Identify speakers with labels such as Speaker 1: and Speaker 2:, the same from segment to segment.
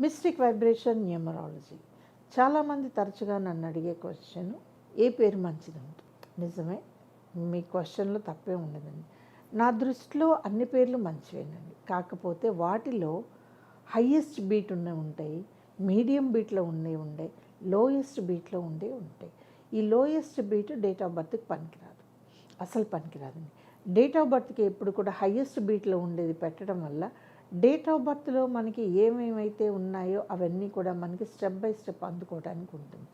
Speaker 1: Mystic vibration numerology. చాలామంది తరచుగా నన్ను అడిగే క్వశ్చన్ ఏ పేరు మంచిది నిజమే మీ క్వశ్చన్లో తప్పే ఉండదండి. నా దృష్టిలో అన్ని పేర్లు మంచివేనండి. కాకపోతే వాటిలో హయ్యెస్ట్ బీట్ ఉన్నవి ఉంటాయి మీడియం బీట్లో ఉండే ఉండే లోయెస్ట్ బీట్లో ఉండే ఉంటాయి. ఈ లోయెస్ట్ బీట్ డేట్ ఆఫ్ బర్త్కి పనికిరాదు. అసలు పనికిరాదండి. డేట్ ఆఫ్ బర్త్కి ఎప్పుడు కూడా హయ్యెస్ట్ బీట్లో ఉండేది పెట్టడం వల్ల డేట్ ఆఫ్ బర్త్లో మనకి ఏమేమైతే ఉన్నాయో అవన్నీ కూడా మనకి స్టెప్ బై స్టెప్ అందుకోవడానికి ఉంటుంది.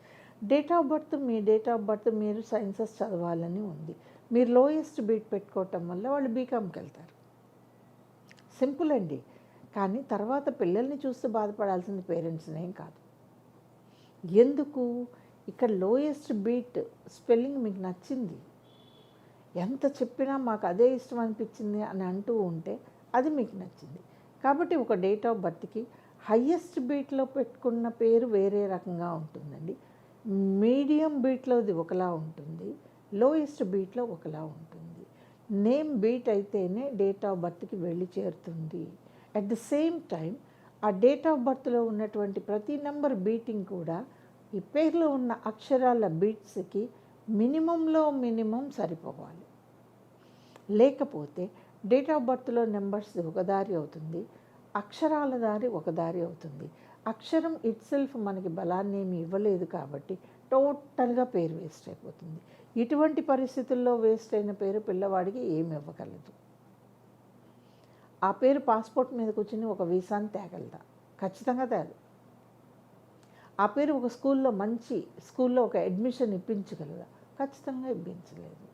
Speaker 1: డేట్ ఆఫ్ బర్త్ మీ డేట్ ఆఫ్ బర్త్ మీరు సైన్సెస్ చదవాలని ఉంది. మీరు లోయెస్ట్ బీట్ పెట్టుకోవటం వల్ల వాళ్ళు బీకామ్కి వెళ్తారు. సింపుల్ అండి. కానీ తర్వాత పిల్లల్ని చూస్తూ బాధపడాల్సింది పేరెంట్స్నేం కాదు. ఎందుకు? ఇక్కడ లోయెస్ట్ బీట్ స్పెల్లింగ్ మీకు నచ్చింది. ఎంత చెప్పినా మాకు అదే ఇష్టం అనిపించింది అని అంటూ ఉంటే అది మీకు నచ్చింది. కాబట్టి ఒక డేట్ ఆఫ్ బర్త్కి హయ్యెస్ట్ బీట్లో పెట్టుకున్న పేరు వేరే రకంగా ఉంటుందండి. మీడియం బీట్లోది ఒకలా ఉంటుంది లోయెస్ట్ బీట్లో ఒకలా ఉంటుంది. నేమ్ బీట్ అయితేనే డేట్ ఆఫ్ బర్త్కి వెళ్ళి చేరుతుంది. అట్ ద సేమ్ టైం ఆ డేట్ ఆఫ్ బర్త్లో ఉన్నటువంటి ప్రతి నెంబర్ బీటింగ్ కూడా ఈ పేరులో ఉన్న అక్షరాల బీట్స్కి మినిమంలో మినిమం సరిపోవాలి. లేకపోతే డేట్ ఆఫ్ బర్త్లో నెంబర్స్ ఒక దారి అవుతుంది. అక్షరాల దారి ఒక దారి అవుతుంది. అక్షరం ఇట్ సెల్ఫ్ మనకి బలాన్ని ఏమి ఇవ్వలేదు కాబట్టి టోటల్గా పేరు వేస్ట్ అయిపోతుంది. ఇటువంటి పరిస్థితుల్లో వేస్ట్ అయిన పేరు పిల్లవాడికి ఏమి ఇవ్వగలదు. ఆ పేరు పాస్పోర్ట్ మీద కూర్చుని ఒక వీసాని తేగలదా? ఖచ్చితంగా తేదు ఆ పేరు ఒక స్కూల్లో మంచి స్కూల్లో ఒక అడ్మిషన్ ఇప్పించగలదా? ఖచ్చితంగా ఇప్పించలేదు.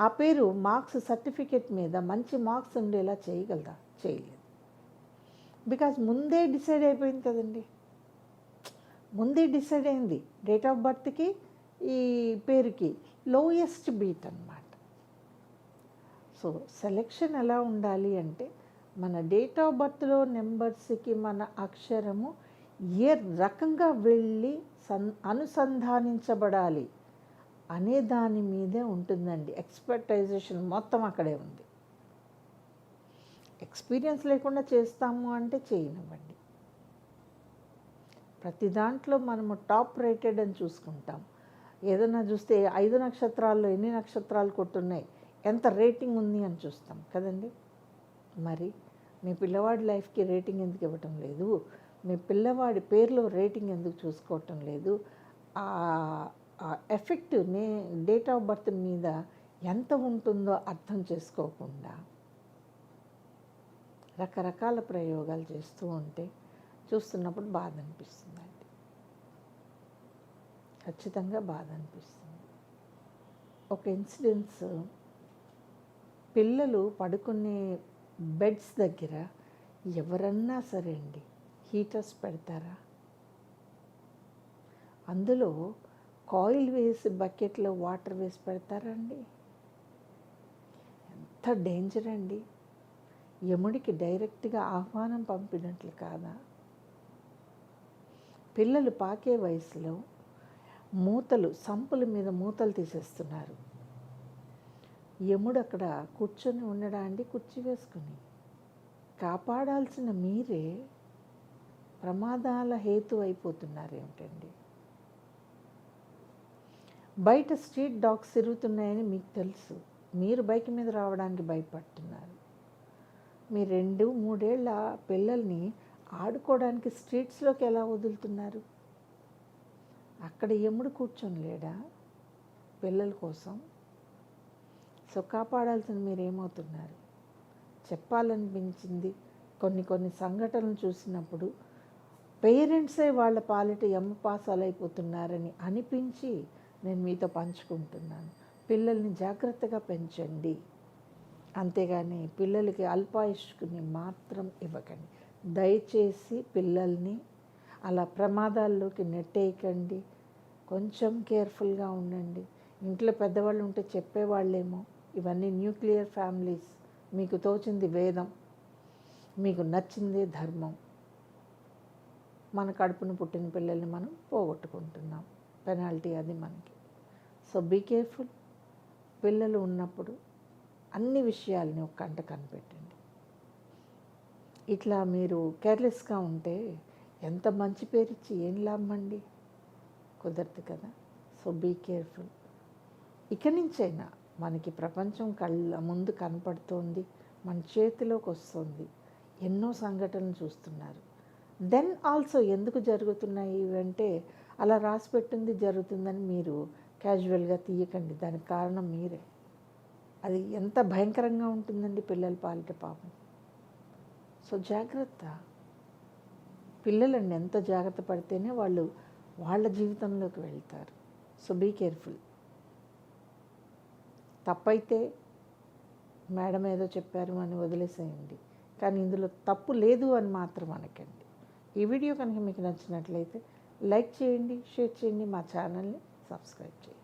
Speaker 1: ఆ పేరు మార్క్స్ సర్టిఫికేట్ మీద మంచి మార్క్స్ ఉండేలా చేయగలదా? చేయలేదు. బికాజ్ ముందే డిసైడ్ అయిపోయింది కదండి. ముందే డిసైడ్ అయింది. డేట్ ఆఫ్ బర్త్కి ఈ పేరుకి లోయెస్ట్ బీట్ అన్నమాట. సో సెలెక్షన్ ఎలా ఉండాలి అంటే మన డేట్ ఆఫ్ బర్త్లో నెంబర్స్కి మన అక్షరము ఏ రకంగా వెళ్ళి సన్ అనుసంధానించబడాలి? అనే దాని మీదే ఉంటుందండి. ఎక్స్పర్టైజేషన్ మొత్తం అక్కడే ఉంది. ఎక్స్పీరియన్స్ లేకుండా చేస్తాము అంటే చేయనివ్వండి. ప్రతి దాంట్లో మనము టాప్ రేటెడ్ అని చూసుకుంటాం. ఏదైనా చూస్తే ఐదు నక్షత్రాల్లో ఎన్ని నక్షత్రాలు కొట్టున్నాయి ఎంత రేటింగ్ ఉంది అని చూస్తాం కదండి. మరి మీ పిల్లవాడి లైఫ్కి రేటింగ్ ఎందుకు ఇవ్వటం లేదు? మీ పిల్లవాడి పేరులో రేటింగ్ ఎందుకు చూసుకోవటం లేదు? ఎఫెక్ట్ నే డేట్ ఆఫ్ బర్త్ మీద ఎంత ఉంటుందో అర్థం చేసుకోకుండా రకరకాల ప్రయోగాలు చేస్తూ ఉంటే చూస్తున్నప్పుడు బాధ అనిపిస్తుందండి. ఖచ్చితంగా బాధ అనిపిస్తుంది. ఒక ఇన్సిడెంట్స్ పిల్లలు పడుకునే బెడ్స్ దగ్గర ఎవరన్నా సరే అండి హీటర్స్ పెడతారా? అందులో కాయిల్ వేసి బకెట్లో వాటర్ వేసి పెడతారా అండి ఎంత డేంజర్ అండి. యముడికి డైరెక్ట్గా ఆహ్వానం పంపినట్లు కాదా. పిల్లలు పాకే వయసులో మూతలు సంపుల మీద మూతలు తీసేస్తున్నారు. యముడు అక్కడ కూర్చొని ఉండడా అండి కుర్చీ వేసుకుని. కాపాడాల్సిన మీరే ప్రమాదాల హేతు అయిపోతున్నారు ఏమిటండి బయట స్ట్రీట్ డాగ్స్ తిరుగుతున్నాయని మీకు తెలుసు. మీరు బైక్ మీద రావడానికి భయపడుతున్నారు. మీ రెండు మూడేళ్ళ పిల్లల్ని ఆడుకోవడానికి స్ట్రీట్స్లోకి ఎలా వదులుతున్నారు? అక్కడ ఎముడు కూర్చొని లేడా? పిల్లల కోసం. సో కాపాడాల్సిన మీరేమవుతున్నారు చెప్పాలనిపించింది కొన్ని కొన్ని సంఘటనలు చూసినప్పుడు పేరెంట్సే వాళ్ళ పాలిట ఎమ్మ పాసాలు అయిపోతున్నారని అనిపించి నేను మీతో పంచుకుంటున్నాను. పిల్లల్ని జాగ్రత్తగా పెంచండి. అంతేగాని పిల్లలకి అల్పాయుష్కుని మాత్రం ఇవ్వకండి. దయచేసి పిల్లల్ని అలా ప్రమాదాల్లోకి నెట్టేయకండి. కొంచెం కేర్ఫుల్గా ఉండండి. ఇంట్లో పెద్దవాళ్ళు ఉంటే చెప్పేవాళ్ళేమో ఇవన్నీ న్యూక్లియర్ ఫ్యామిలీస్. మీకు తోచింది వేదం. మీకు నచ్చిందే ధర్మం. మన కడుపును పుట్టిన పిల్లల్ని మనం పోగొట్టుకుంటున్నాం. పెనాల్టీ అది మనకి. సో బీ కేర్ఫుల్ పిల్లలు ఉన్నప్పుడు అన్ని విషయాల్ని ఒక కంట కనిపెట్టండి. ఇట్లా మీరు కేర్లెస్గా ఉంటే ఎంత మంచి పేరు ఇచ్చి ఏం లాభమండి కుదరదు కదా? సో బీ కేర్ఫుల్ ఇక నుంచైనా మనకి ప్రపంచం కళ్ళ ముందు కనపడుతోంది మన చేతిలోకి వస్తుంది ఎన్నో సంఘటనలు చూస్తున్నారు. దెన్ ఆల్సో ఎందుకు జరుగుతున్నాయి ఇవంటే అలా రాసి పెట్టింది జరుగుతుందని మీరు క్యాజువల్గా తీయకండి. దానికి కారణం మీరే. అది ఎంత భయంకరంగా ఉంటుందండి పిల్లల పాలిట పాపం. సో జాగ్రత్త. పిల్లలండి ఎంత జాగ్రత్త పడితేనే వాళ్ళు వాళ్ళ జీవితంలోకి వెళ్తారు. సో బీ కేర్ఫుల్ తప్పైతే మేడం ఏదో చెప్పారు అని వదిలేసేయండి. కానీ ఇందులో తప్పు లేదు అని మాత్రం అనకండి. ఈ వీడియో కనుక మీకు నచ్చినట్లయితే లైక్ చేయండి షేర్ చేయండి మా ఛానల్ని సబ్స్క్రైబ్ చేయండి.